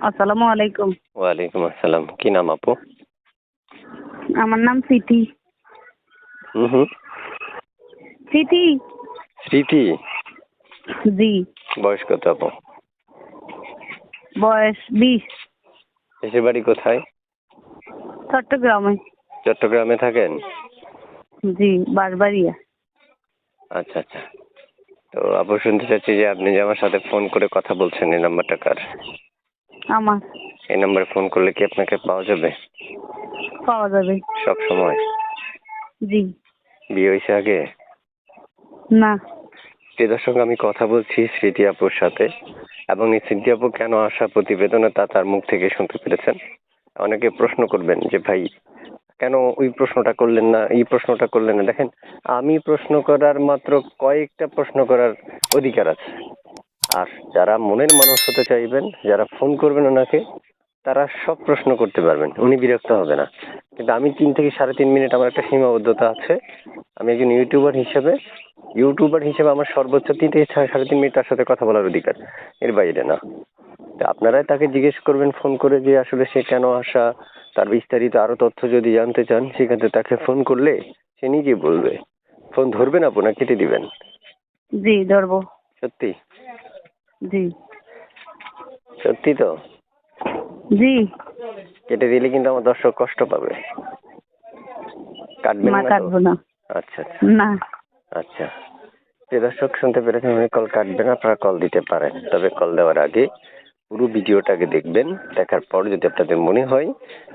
আসসালামু আলাইকুম। ওয়ালাইকুম আসসালাম। কি নাম আপু? আমার নাম সিটি হুম হুম। সিটি স্মৃতি? জি। বয়স কত আপু? বয়স বিশ। দেশের বাড়ি কোথায়? চট্টগ্রামে। চট্টগ্রামে থাকেন? জি বারবাড়িয়া আচ্ছা আচ্ছা। তো আপু শুনতে চাচ্ছি যে আপনি যে আমার সাথে ফোন করে কথা বলছেন এই নাম্বারটা কার? আমার। এই নাম্বারে ফোন করলে কি আপনাকে পাওয়া যাবে? পাওয়া যাবে। সব সময়? জি। বিয়ে হয়েছে আগে? না। প্রিয় দর্শক আমি কথা বলছি স্মৃতি আপুর সাথে এবং এই স্মৃতি আপু কেন আসা প্রতিবেদনে তা তার মুখ থেকে শুনতে পেরেছেন? অনেকে প্রশ্ন করবেন যে ভাই কেন ওই প্রশ্নটা করলেন না এই প্রশ্নটা করলেন না? দেখেন আমি প্রশ্ন করার মাত্র কয়েকটা প্রশ্ন করার অধিকার আছে। আর যারা মনের মানুষ হতে চাইবেন যারা ফোন করবেন ওনাকে তারা সব প্রশ্ন করতে পারবেন উনি বিরক্ত হবে না। কিন্তু আমি তিন থেকে সাড়ে তিন মিনিট আমার একটা সীমাবদ্ধতা আছে। আমি একজন ইউটিউবার হিসেবে ইউটিউবার হিসেবে আমার সর্বোচ্চ তিন থেকে সাড়ে তিন মিনিট তার সাথে কথা বলার অধিকার এর বাইরে না। তা আপনারাই তাকে জিজ্ঞেস করবেন ফোন করে যে আসলে সে কেন আসা তার বিস্তারিত আরও তথ্য যদি জানতে চান সেক্ষেত্রে তাকে ফোন করলে সে নিজে বলবে। ফোন ধরবেন আপু না কেটে দিবেন? জি ধরবো। সত্যি? জি। সত্যি তো? জি। কেটে দিলে কিন্তু আমার দর্শক কষ্ট পাবে। কাটবেন না কাটবো না। আচ্ছা আচ্ছা। না। আচ্ছা। যে দর্শক শুনতে পেরেছেন উনি কল কাটবেন আপনারা কল দিতে পারেন। তবে কল দেওয়ার আগে পুরো ভিডিওটাকে দেখবেন দেখার পর যদি আপনাদের মনে হয়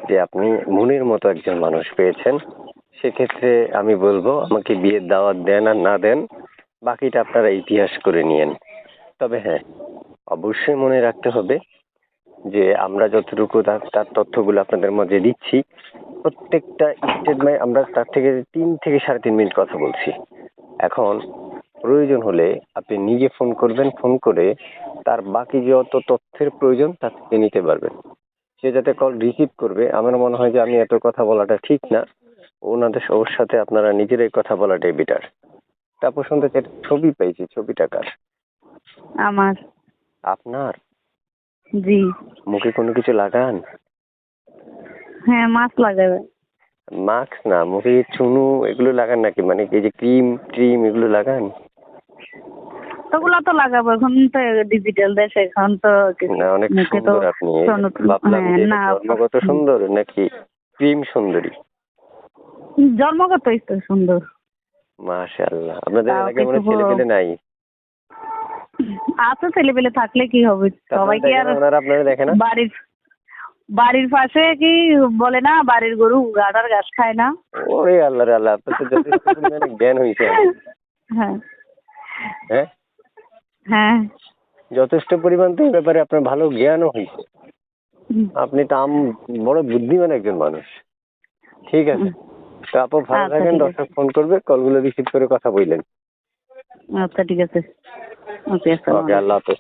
যে আপনি মনের মতো একজন মানুষ পেয়েছেন সেক্ষেত্রে আমি বলব আমাকে বিয়ের দাওয়াত দেন আর না দেন বাকিটা আপনারা ইতিহাস করে নিয়েন। তবে হ্যাঁ অবশ্যই মনে রাখতে হবে যে আমরা যতটুকু তার তথ্যগুলো আপনাদের মাঝে দিচ্ছি, প্রত্যেকটা স্টেটমেন্ট আমরা তার থেকে তিন থেকে সাড়ে তিন মিনিট কথা বলছি। এখন প্রয়োজন হলে আপনি নিজে ফোন করবেন, ফোন করে তার বাকি যত তথ্যের প্রয়োজন তা থেকে নিতে পারবেন। সে যাতে কল রিসিভ করবে, আমার মনে হয় যে আমি এত কথা বলাটা ঠিক না। ওনাদের ওর সাথে আপনারা নিজেরাই কথা বলাটাই বেটার তারপর শুনতে ছবি পেয়েছি, ছবিটা কার? আমার। আপনার? জি। মুখে কোনো কিছু লাগান? হ্যাঁ মাছ লাগাবে। মাস্ক না মুখে চুনু এগুলো লাগান নাকি? মানে এই যে ক্রিম ট্রিম এগুলো লাগান? ওগুলো তো লাগাবো এখন তো ডিজিটাল দেশ এখন তো না অনেক সুন্দর আপনি। ভাবলাম যে না জন্মগত সুন্দর নাকি ক্রিম সুন্দরী? জন্মগত তো সুন্দর। মাশাআল্লাহ। আপনাদের এলাকায় মনে ছেলে পেলে নাই? আছে ছেলে পেলে থাকলে কি হবে? সবাই কি আর না বাড়ির বাড়ির পাশে কি বলে না বাড়ির গরু গাডার ঘাস খায় না? ওরে আল্লাহ রে আল্লাহ আপনার তো যথেষ্ট জ্ঞান হয়েছে হ্যাঁ। হ্যাঁ? হ্যাঁ। যথেষ্ট পরিমাণ তো এই ব্যাপারে আপনার ভালো জ্ঞানও হয়েছে। আপনি তো আম বড় বুদ্ধিমান একজন মানুষ। ঠিক আছে? তো আপু ভালো আচ্ছা, থাকেন দর্শক ফোন করবে কলগুলো রিসিভ করে কথা বললেন। আচ্ছা ঠিক আছে। ওকে আসসালামু ওকে আল্লাহ হাফেজ